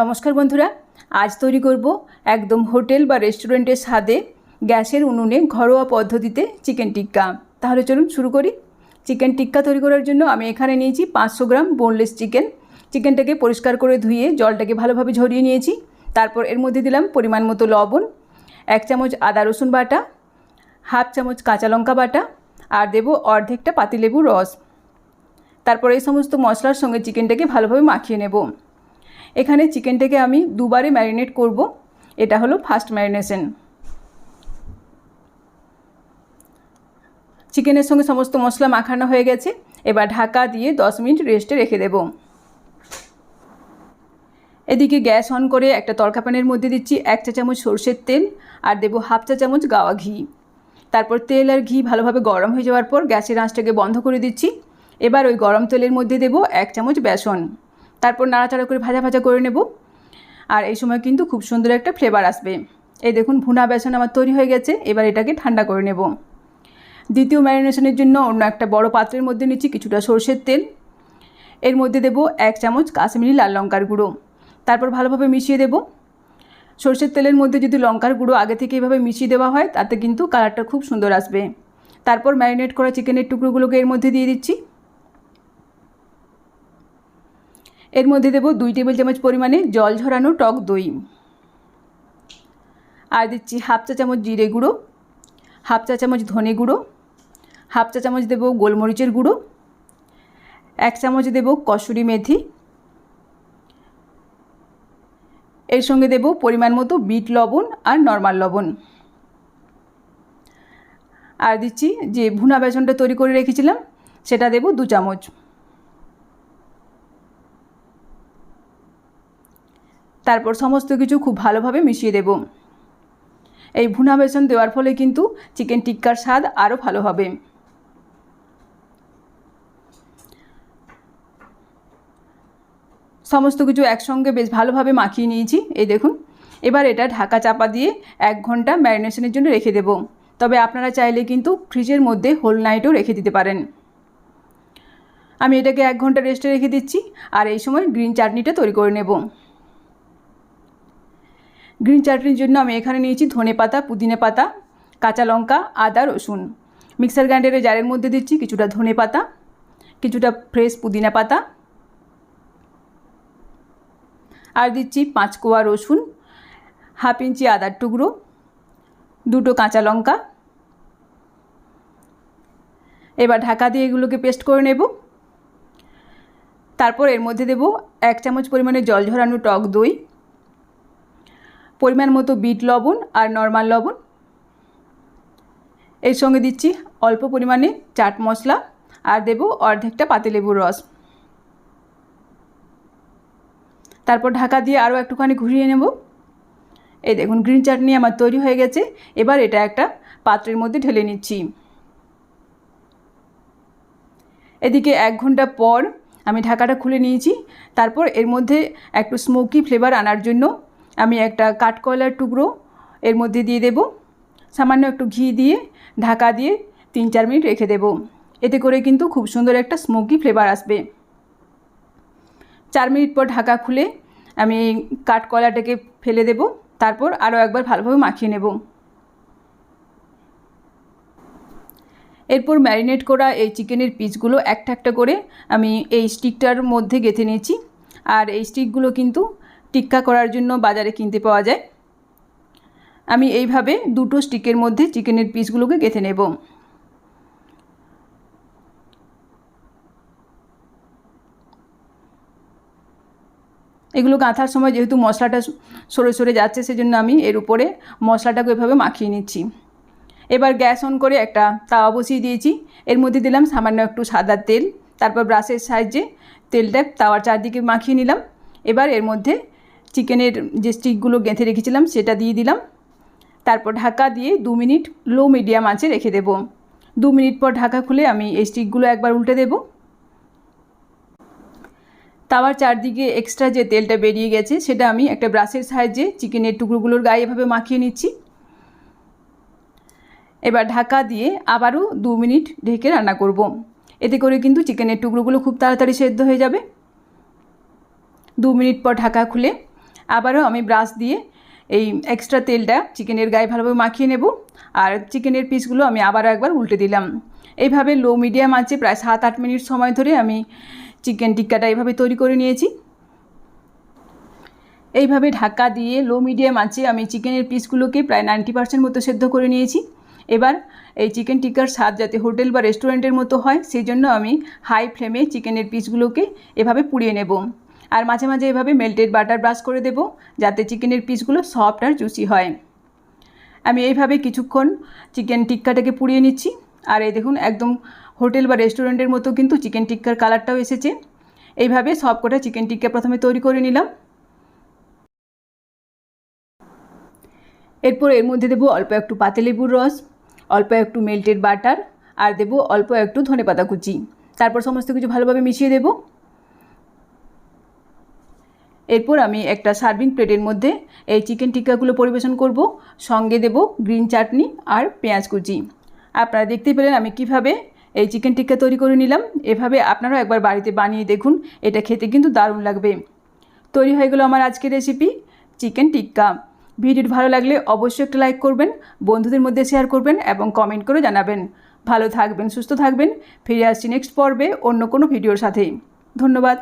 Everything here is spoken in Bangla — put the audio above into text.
নমস্কার বন্ধুরা, আজ তৈরি করব একদম হোটেল বা রেস্টুরেন্টের স্বাদে গ্যাসের উনুনে ঘরোয়া পদ্ধতিতে চিকেন টিক্কা। তাহলে চলুন শুরু করি। চিকেন টিক্কা তৈরি করার জন্য আমি এখানে নিয়েছি পাঁচশো গ্রাম বোনলেস চিকেন চিকেনটাকে পরিষ্কার করে ধুয়ে জলটাকে ভালোভাবে ঝরিয়ে নিয়েছি। তারপর এর মধ্যে দিলাম পরিমাণ মতো লবণ, এক চামচ আদা রসুন বাটা, হাফ চামচ কাঁচা লঙ্কা বাটা আর দেবো অর্ধেকটা পাতিলেবুর রস। তারপর এই সমস্ত মশলার সঙ্গে চিকেনটাকে ভালোভাবে মাখিয়ে নেব। এখানে চিকেনটাকে আমি দুবারে ম্যারিনেট করব। এটা হলো ফার্স্ট ম্যারিনেশন। চিকেনের সঙ্গে সমস্ত মশলা মাখানো হয়ে গেছে। এবার ঢাকা দিয়ে দশ মিনিট রেস্টে রেখে দেব। এদিকে গ্যাস অন করে একটা তড়কা প্যানের মধ্যে দিচ্ছি এক চা চামচ সর্ষের তেল আর দেবো হাফ চা চামচ গাওয়া ঘি। তারপর তেল আর ঘি ভালোভাবে গরম হয়ে যাওয়ার পর গ্যাসের আঁচটাকে বন্ধ করে দিচ্ছি। এবার ওই গরম তেলের মধ্যে দেবো এক চামচ বেসন। তারপর নাড়াচাড়া করে ভাজা ভাজা করে নেব। আর এই সময় কিন্তু খুব সুন্দর একটা ফ্লেভার আসবে। এই দেখুন ভুনা বেসন আমার তৈরি হয়ে গেছে, এবার এটাকে ঠান্ডা করে নেব। দ্বিতীয় ম্যারিনেশনের জন্য অন্য একটা বড় পাত্রের মধ্যে নিচ্ছি কিছুটা সর্ষের তেল। এর মধ্যে দেবো এক চামচ কাশ্মীরি লাল লঙ্কার গুঁড়ো। তারপর ভালোভাবে মিশিয়ে দেব। সর্ষের তেলের মধ্যে যদি লঙ্কার গুঁড়ো আগে থেকে এভাবে মিশিয়ে দেওয়া হয়, তাতে কিন্তু কালারটা খুব সুন্দর আসবে। তারপর ম্যারিনেট করা চিকেনের টুকরোগুলোকে এর মধ্যে দিয়ে দিচ্ছি। এর মধ্যে দেবো দুই টেবিল চামচ পরিমাণে জল ঝরানো টক দই। আর দিচ্ছি হাফ চা চামচ জিরে গুঁড়ো, হাফ চা চামচ ধনে গুঁড়ো, হাফ চা চামচ দেবো গোলমরিচের গুঁড়ো, এক চামচ দেবো কসুরি মেথি। এর সঙ্গে দেব পরিমাণ মতো বিট লবণ আর নর্মাল লবণ। আর দিচ্ছি যে ভুনা বেসনটা তৈরি করে রেখেছিলাম, সেটা দেব দু চামচ। তারপর সমস্ত কিছু খুব ভালোভাবে মিশিয়ে দেব। এই ভুনা বেসন দেওয়ার ফলে কিন্তু চিকেন টিক্কার স্বাদ আরও ভালো হবে। সমস্ত কিছু একসঙ্গে বেশ ভালোভাবে মাখিয়ে নিয়েছি। এই দেখুন, এবার এটা ঢাকা চাপা দিয়ে এক ঘণ্টা ম্যারিনেশনের জন্য রেখে দেব। তবে আপনারা চাইলে কিন্তু ফ্রিজের মধ্যে হোল নাইটও রেখে দিতে পারেন। আমি এটাকে এক ঘণ্টা রেস্টে রেখে দিচ্ছি, আর এই সময় গ্রিন চাটনিটা তৈরি করে নেব। গ্রিন চাটনির জন্য আমি এখানে নিয়েছি ধনে পাতা, পুদিনে পাতা, কাঁচা লঙ্কা, আদা, রসুন। মিক্সার গ্রাইন্ডারে জারের মধ্যে দিচ্ছি কিছুটা ধনে পাতা, কিছুটা ফ্রেশ পুদিনা পাতা। আর দিচ্ছি পাঁচ কোয়া রসুন, হাফ ইঞ্চি আদার টুকরো, দুটো কাঁচা লঙ্কা। এবার ঢাকা দিয়ে এগুলোকে পেস্ট করে নেব। তারপর এর মধ্যে দেব এক চামচ পরিমাণে জল ঝরানো টক দই পরিমাণ মতো বিট লবণ আর নর্মাল লবণ। এর সঙ্গে দিচ্ছি অল্প পরিমাণে চাট মশলা আর দেব অর্ধেকটা পাতিলেবুর রস। তারপর ঢাকা দিয়ে আরও একটুখানি ঘুরিয়ে নেব। এই দেখুন গ্রিন চাটনি আমার তৈরি হয়ে গেছে। এবার এটা একটা পাত্রের মধ্যে ঢেলে নিচ্ছি। এদিকে এক ঘণ্টা পর আমি ঢাকাটা খুলে নিয়েছি। তারপর এর মধ্যে একটু স্মোকি ফ্লেভার আনার জন্য আমি একটা কাঠকয়লার টুকরো এর মধ্যে দিয়ে দেব। সামান্য একটু ঘি দিয়ে, ঢাকা দিয়ে তিন চার মিনিট রেখে দেব। এতে করে কিন্তু খুব সুন্দর একটা স্মোকি ফ্লেভার আসবে। চার মিনিট পর ঢাকা খুলে আমি কাঠকলাটাকে ফেলে দেব। তারপর আরও একবার ভালোভাবে মাখিয়ে নেব। এরপর ম্যারিনেট করা এই চিকেনের পিসগুলো একটা একটা করে আমি এই স্টিকটার মধ্যে গেঁথে নিয়েছি। আর এই স্টিকগুলো কিন্তু টিক্কা করার জন্য বাজারে কিনতে পাওয়া যায়। আমি এইভাবে দুটো স্টিকের মধ্যে চিকেনের পিসগুলোকে গেঁথে নেব। এগুলো গাঁথার সময় যেহেতু মশলাটা সরে সরে যাচ্ছে, সেজন্য আমি এর উপরে মশলাটাকে এভাবে মাখিয়ে নিচ্ছি। এবার গ্যাস অন করে একটা তাওয়া বসিয়ে দিয়েছি। এর মধ্যে দিলাম সামান্য একটু সাদা তেল, তারপর ব্রাশের সাহায্যে তেলটা তাওয়ার চারদিকে মাখিয়ে নিলাম। এবার এর মধ্যে চিকেনের যে স্টিকগুলো গেঁথে রেখেছিলাম সেটা দিয়ে দিলাম। তারপর ঢাকা দিয়ে দু মিনিট লো মিডিয়াম আঁচে রেখে দেব। দু মিনিট পর ঢাকা খুলে আমি এই স্টিকগুলো একবার উল্টে দেবো। তাওয়ার চারদিকে এক্সট্রা যে তেলটা বেরিয়ে গেছে সেটা আমি একটা ব্রাশের সাহায্যে চিকেনের টুকরোগুলোর গায়ে এভাবে মাখিয়ে নিচ্ছি। এবার ঢাকা দিয়ে আবারও দু মিনিট ঢেকে রান্না করব। এতে করে কিন্তু চিকেনের টুকরোগুলো খুব তাড়াতাড়ি সেদ্ধ হয়ে যাবে। দু মিনিট পর ঢাকা খুলে আবারও আমি ব্রাশ দিয়ে এই এক্সট্রা তেলটা চিকেনের গায়ে ভালোভাবে মাখিয়ে নেব। আর চিকেনের পিসগুলো আমি আবারও একবার উল্টে দিলাম। এইভাবে লো মিডিয়াম আছে প্রায় সাত আট মিনিট সময় ধরে আমি চিকেন টিক্কাটা এইভাবে তৈরি করে নিয়েছি। এইভাবে ঢাকা দিয়ে লো মিডিয়াম আছে আমি চিকেনের পিসগুলোকে প্রায় নাইনটি পার্সেন্ট মতো সেদ্ধ করে নিয়েছি। এবার এই চিকেন টিক্কার স্বাদ যাতে হোটেল বা রেস্টুরেন্টের মতো হয় সেই জন্য আমি হাই ফ্লেমে চিকেনের পিসগুলোকে এভাবে পুড়িয়ে নেব। আর মাঝে মাঝে এভাবে মেল্টেড বাটার ব্রাশ করে দেব, যাতে চিকেনের পিসগুলো সফট আর জুসি হয়। আমি এইভাবে কিছুক্ষণ চিকেন টিক্কাটাকে পুড়িয়ে নিচ্ছি। আর এই দেখুন, একদম হোটেল বা রেস্টুরেন্টের মতো কিন্তু চিকেন টিক্কার কালারটাও এসেছে। এইভাবে সব কটা চিকেন টিক্কা প্রথমে তৈরি করে নিলাম। এরপর এর মধ্যে দেবো অল্প একটু পাতিলেবুর রস, অল্প একটু মেল্টেড বাটার আর দেবো অল্প একটু ধনেপাতা কুচি। তারপর সমস্ত কিছু ভালোভাবে মিশিয়ে দেব। এরপর আমি একটা সার্ভিং প্লেটের মধ্যে এই চিকেন টিক্কাগুলো পরিবেশন করব। সঙ্গে দেব গ্রিন চাটনি আর পেঁয়াজ কুচি। আপনারা দেখতে পেলেন আমি কীভাবে এই চিকেন টিক্কা তৈরি করে নিলাম। এভাবে আপনারাও একবার বাড়িতে বানিয়ে দেখুন, এটা খেতে কিন্তু দারুণ লাগবে। তৈরি হয়ে গেলো আমার আজকের রেসিপি, চিকেন টিক্কা। ভিডিওটি ভালো লাগলে অবশ্যই একটা লাইক করবেন, বন্ধুদের মধ্যে শেয়ার করবেন এবং কমেন্ট করে জানাবেন। ভালো থাকবেন, সুস্থ থাকবেন, ফিরে আসছি নেক্সট পর্বে অন্য কোনো ভিডিওর সাথে ধন্যবাদ।